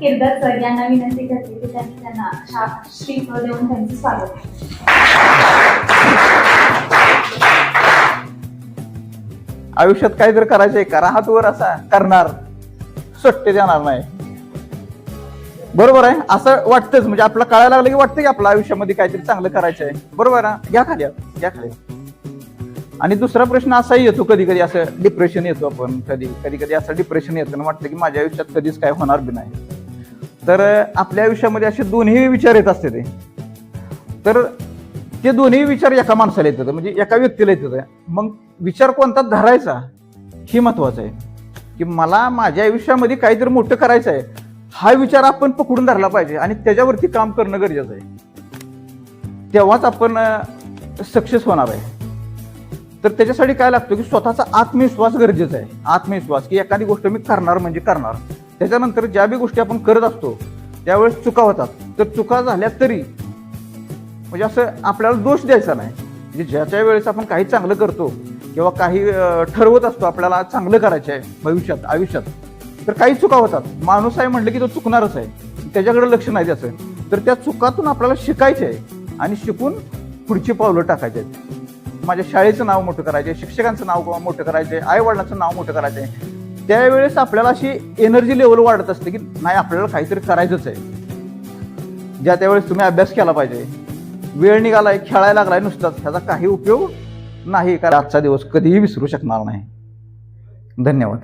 Kirdat sir यांना विनंती करते की त्यांनी त्यांना श्रीफळ देऊन त्यांचे स्वागत आयुष्यात काय जर करायचंय करा हात वर असा करणार. सुट्टे देणार नाही. बरोबर आहे? असं वाटतंच. म्हणजे आपलं कळायला लागलं की वाटतं की आपल्या आयुष्यामध्ये काहीतरी चांगलं करायचं आहे बरोबर आहे? घ्या खाली. घ्या खाली. आणि दुसरा प्रश्न असाही येतो कधी कधी असं डिप्रेशन येतो आपण. कधी कधी कधी असं डिप्रेशन येतं आणि वाटतं की माझ्या आयुष्यात कधीच काय होणार बी नाही. तर आपल्या आयुष्यामध्ये असे दोन्ही विचार येत असते ते. तर ते दोन्ही विचार एका माणसाला येतात म्हणजे एका व्यक्तीला येतात. मग विचार कोणता धरायचा? हे महत्वाचं आहे. की मला माझ्या आयुष्यामध्ये काहीतरी मोठं करायचं आहे. हा विचार आपण पकडून धरला पाहिजे आणि त्याच्यावरती काम करणं गरजेचं आहे. तेव्हाच आपण सक्सेस होणार आहे. तर त्याच्यासाठी काय लागतं की स्वतःचा आत्मविश्वास गरजेचा आहे. आत्मविश्वास की एखादी गोष्ट मी करणार म्हणजे करणार. त्याच्यानंतर ज्या बी गोष्टी आपण करत असतो त्यावेळेस चुका होतात तर चुका झाल्या तरी म्हणजे असं आपल्याला दोष द्यायचा नाही. म्हणजे ज्याच्या वेळेस आपण काही चांगलं करतो किंवा काही ठरवत असतो आपल्याला चांगलं करायचं आहे भविष्यात आयुष्यात तर काही चुका होतात. माणूस आहे म्हटलं की तो चुकणारच आहे. त्याच्याकडे लक्ष नाही द्यायचं. तर त्या चुकातून आपल्याला शिकायचे आहे आणि शिकून पुढची पावलं टाकायची आहेत. माझ्या शाळेचं नाव मोठं करायचे शिक्षकांचं नाव मोठं करायचे आहे वडिलांचं नाव मोठं करायचं आहे त्यावेळेस आपल्याला अशी एनर्जी लेवल वाढत असते की नाही आपल्याला काहीतरी करायचंच आहे. ज्या त्यावेळेस तुम्ही अभ्यास केला पाहिजे. वेळ निघालाय खेळायला लागलाय नुसताच ह्याचा काही उपयोग नाही कारण आजचा दिवस कधीही विसरू शकणार नाही. धन्यवाद.